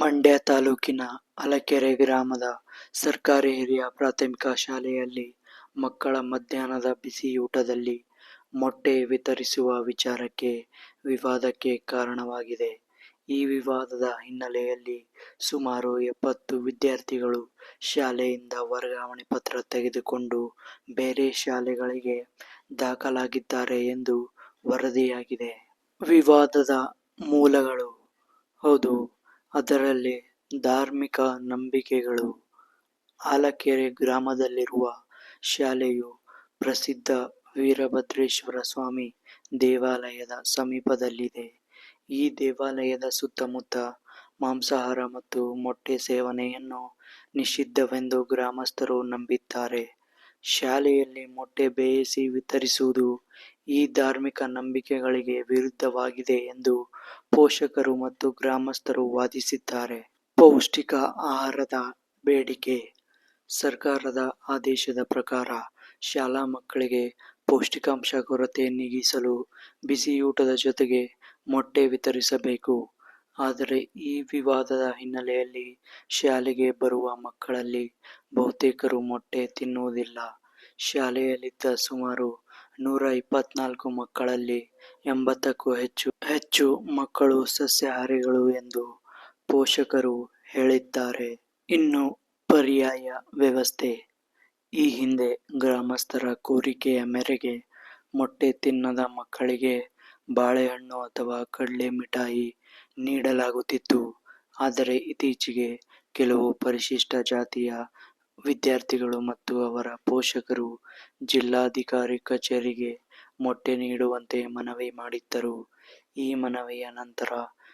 ಮಂಡ್ಯ ತಾಲೂಕಿನ ಅಲಕೆರೆ ಗ್ರಾಮದ ಸರ್ಕಾರಿ ಹಿರಿಯ ಪ್ರಾಥಮಿಕ ಶಾಲೆಯಲ್ಲಿ ಮಕ್ಕಳ ಮಧ್ಯಾಹ್ನದ ಬಿಸಿಯೂಟದಲ್ಲಿ ಮೊಟ್ಟೆ ವಿತರಿಸುವ ವಿಚಾರಕ್ಕೆ ವಿವಾದಕ್ಕೆ ಕಾರಣವಾಗಿದೆ. ಈ ವಿವಾದದ ಹಿನ್ನೆಲೆಯಲ್ಲಿ ಸುಮಾರು ಎಪ್ಪತ್ತು ವಿದ್ಯಾರ್ಥಿಗಳು ಶಾಲೆಯಿಂದ ವರ್ಗಾವಣೆ ಪತ್ರ ತೆಗೆದುಕೊಂಡು ಬೇರೆ ಶಾಲೆಗಳಿಗೆ ದಾಖಲಾಗಿದ್ದಾರೆ ಎಂದು ವರದಿಯಾಗಿದೆ. ವಿವಾದದ ಮೂಲಗಳು, ಹೌದು ಅದರಲ್ಲಿ ಧಾರ್ಮಿಕ ನಂಬಿಕೆಗಳು. ಹಾಲಕೆರೆ ಗ್ರಾಮದಲ್ಲಿರುವ ಶಾಲೆಯು ಪ್ರಸಿದ್ಧ ವೀರಭದ್ರೇಶ್ವರ ಸ್ವಾಮಿ ದೇವಾಲಯದ ಸಮೀಪದಲ್ಲಿದೆ. ಈ ದೇವಾಲಯದ ಸುತ್ತಮುತ್ತ ಮಾಂಸಾಹಾರ ಮತ್ತು ಮೊಟ್ಟೆ ಸೇವನೆಯನ್ನು ನಿಷಿದ್ಧವೆಂದು ಗ್ರಾಮಸ್ಥರು ನಂಬಿದ್ದಾರೆ. ಶಾಲೆಯಲ್ಲಿ ಮೊಟ್ಟೆ ಬೇಯಿಸಿ ವಿತರಿಸುವುದು ಈ ಧಾರ್ಮಿಕ ನಂಬಿಕೆಗಳಿಗೆ ವಿರುದ್ಧವಾಗಿದೆ ಎಂದು ಪೋಷಕರು ಮತ್ತು ಗ್ರಾಮಸ್ಥರು ವಾದಿಸಿದ್ದಾರೆ. ಪೌಷ್ಟಿಕ ಆಹಾರದ ಬೇಡಿಕೆ ಸರ್ಕಾರದ ಆದೇಶದ ಪ್ರಕಾರ ಶಾಲಾ ಮಕ್ಕಳಿಗೆ ಪೌಷ್ಟಿಕಾಂಶ ಕೊರತೆ ನೀಗಿಸಲು ಬಿಸಿಯೂಟದ ಜೊತೆಗೆ ಮೊಟ್ಟೆ ವಿತರಿಸಬೇಕು. ಆದರೆ ಈ ವಿವಾದದ ಹಿನ್ನೆಲೆಯಲ್ಲಿ ಶಾಲೆಗೆ ಬರುವ ಮಕ್ಕಳಲ್ಲಿ ಬಹುತೇಕರು ಮೊಟ್ಟೆ ತಿನ್ನುವುದಿಲ್ಲ. ಶಾಲೆಯಲ್ಲಿದ್ದ ಸುಮಾರು ನೂರ ಇಪ್ಪತ್ನಾಲ್ಕು ಮಕ್ಕಳಲ್ಲಿ ಎಂಬತ್ತಕ್ಕೂ ಹೆಚ್ಚು ಹೆಚ್ಚು ಮಕ್ಕಳು ಸಸ್ಯಾಹಾರಿಗಳು ಎಂದು ಪೋಷಕರು ಹೇಳಿದ್ದಾರೆ. ಇನ್ನು ಪರ್ಯಾಯ ವ್ಯವಸ್ಥೆ ಈ ಹಿಂದೆ ಗ್ರಾಮಸ್ಥರ ಕೋರಿಕೆಯ ಮೇರೆಗೆ ಮೊಟ್ಟೆ ತಿನ್ನದ ಮಕ್ಕಳಿಗೆ ಬಾಳೆಹಣ್ಣು ಅಥವಾ ಕಡಲೆ ಮಿಠಾಯಿ ನೀಡಲಾಗುತ್ತಿತ್ತು. ಆದರೆ ಇತ್ತೀಚೆಗೆ ಕೆಲವು ಪರಿಶಿಷ್ಟ ಜಾತಿಯ ವಿದ್ಯಾರ್ಥಿಗಳು ಮತ್ತು ಅವರ ಪೋಷಕರು ಜಿಲ್ಲಾಧಿಕಾರಿ ಕಚೇರಿಗೆ ಮೊಟ್ಟೆ ನೀಡುವಂತೆ ಮನವಿ ಮಾಡಿದ್ದರು. ಈ ಮನವಿಯ ನಂತರ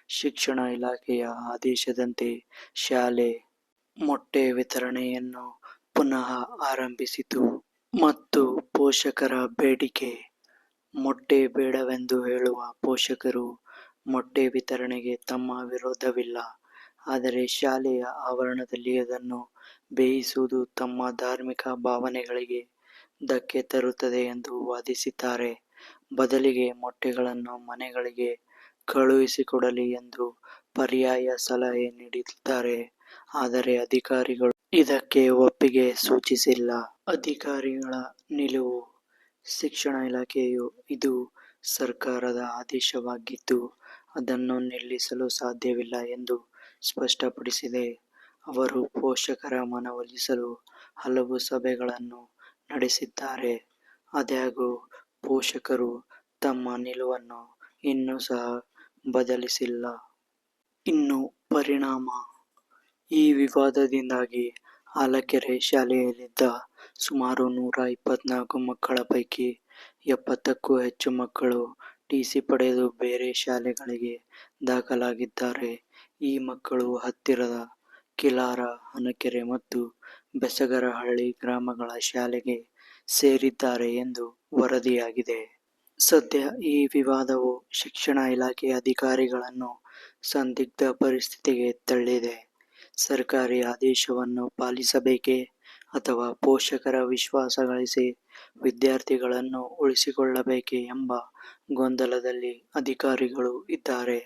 ಶಿಕ್ಷಣ ಇಲಾಖೆಯ ಆದೇಶದಂತೆ ಶಾಲೆ ಮೊಟ್ಟೆ ವಿತರಣೆಯನ್ನು ಪುನಃ ಆರಂಭಿಸಿತು. ಮತ್ತು ಪೋಷಕರ ಬೇಡಿಕೆ ಮೊಟ್ಟೆ ಬೇಡವೆಂದು ಹೇಳುವ ಪೋಷಕರು ಮೊಟ್ಟೆ ವಿತರಣೆಗೆ ತಮ್ಮ ವಿರೋಧವಿಲ್ಲ. ಆದರೆ ಶಾಲೆಯ ಆವರಣದಲ್ಲಿ ಅದನ್ನು ಬೇಯಿಸುವುದು ತಮ್ಮ ಧಾರ್ಮಿಕ ಭಾವನೆಗಳಿಗೆ ಧಕ್ಕೆ ತರುತ್ತದೆ ಎಂದು ವಾದಿಸಿದ್ದಾರೆ. ಬದಲಿಗೆ ಮೊಟ್ಟೆಗಳನ್ನು ಮನೆಗಳಿಗೆ ಕಳುಹಿಸಿಕೊಡಲಿ ಎಂದು ಪರ್ಯಾಯ ಸಲಹೆ ನೀಡಿದ್ದಾರೆ. ಆದರೆ ಅಧಿಕಾರಿಗಳು ಇದಕ್ಕೆ ಒಪ್ಪಿಗೆ ಸೂಚಿಸಿಲ್ಲ. ಅಧಿಕಾರಿಗಳ ನಿಲುವು ಶಿಕ್ಷಣ ಇಲಾಖೆಯು ಇದು ಸರ್ಕಾರದ ಆದೇಶವಾಗಿದ್ದು, ಅದನ್ನು ನಿಲ್ಲಿಸಲು ಸಾಧ್ಯವಿಲ್ಲ ಎಂದು ಸ್ಪಷ್ಟಪಡಿಸಿದೆ. ಅವರು ಪೋಷಕರ ಮನವೊಲಿಸಲು ಹಲವು ಸಭೆಗಳನ್ನು ನಡೆಸಿದ್ದಾರೆ. ಆದಾಗ್ಯೂ, ಪೋಷಕರು ತಮ್ಮ ನಿಲುವನ್ನು ಇನ್ನೂ ಸಹ ಬದಲಿಸಿಲ್ಲ. ಇನ್ನು ಪರಿಣಾಮ ಈ ವಿವಾದದಿಂದಾಗಿ ಹಾಲಕೆರೆ ಶಾಲೆಯಲ್ಲಿದ್ದ ಸುಮಾರು ನೂರ ಇಪ್ಪತ್ನಾಲ್ಕು ಮಕ್ಕಳ ಪೈಕಿ ಎಪ್ಪತ್ತಕ್ಕೂ ಹೆಚ್ಚು ಮಕ್ಕಳು ಟಿಸಿ ಪಡೆದು ಬೇರೆ ಶಾಲೆಗಳಿಗೆ ದಾಖಲಾಗಿದ್ದಾರೆ. ಈ ಮಕ್ಕಳು ಹತ್ತಿರದ ಕಿಲಾರ, ಹನಕೆರೆ ಮತ್ತು ಬೆಸಗರಹಳ್ಳಿ ಗ್ರಾಮಗಳ ಶಾಲೆಗೆ ಸೇರಿದ್ದಾರೆ ಎಂದು ವರದಿಯಾಗಿದೆ. ಸದ್ಯ ಈ ವಿವಾದವು ಶಿಕ್ಷಣ ಇಲಾಖೆ ಅಧಿಕಾರಿಗಳನ್ನು ಸಂದಿಗ್ಧ ಪರಿಸ್ಥಿತಿಗೆ ತಳ್ಳಿದೆ. ಸರ್ಕಾರಿ ಆದೇಶವನ್ನು ಪಾಲಿಸಬೇಕೇ ಅಥವಾ ಪೋಷಕರ ವಿಶ್ವಾಸ ಗಳಿಸಿ ವಿದ್ಯಾರ್ಥಿಗಳನ್ನು ಉಳಿಸಿಕೊಳ್ಳಬೇಕೇ ಎಂಬ ಗೊಂದಲದಲ್ಲಿ ಅಧಿಕಾರಿಗಳು ಇದ್ದಾರೆ.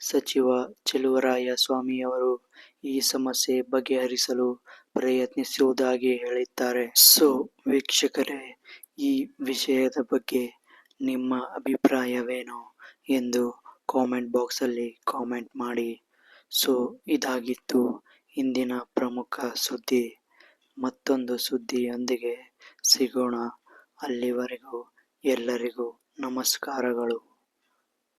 ಸಚಿವ ಚೆಲುವರಾಯ ಸ್ವಾಮಿಯವರು ಈ ಸಮಸ್ಯೆ ಬಗೆಹರಿಸಲು ಪ್ರಯತ್ನಿಸುವುದಾಗಿ ಹೇಳಿದ್ದಾರೆ. ಸೊ, ವೀಕ್ಷಕರೇ, ಈ ವಿಷಯದ ಬಗ್ಗೆ ನಿಮ್ಮ ಅಭಿಪ್ರಾಯವೇನು ಎಂದು ಕಾಮೆಂಟ್ ಬಾಕ್ಸಲ್ಲಿ ಕಾಮೆಂಟ್ ಮಾಡಿ. ಸೊ, ಇದಾಗಿತ್ತು ಇಂದಿನ ಪ್ರಮುಖ ಸುದ್ದಿ. ಮತ್ತೊಂದು ಸುದ್ದಿಯೊಂದಿಗೆ ಸಿಗೋಣ. ಅಲ್ಲಿವರೆಗೂ ಎಲ್ಲರಿಗೂ ನಮಸ್ಕಾರಗಳು.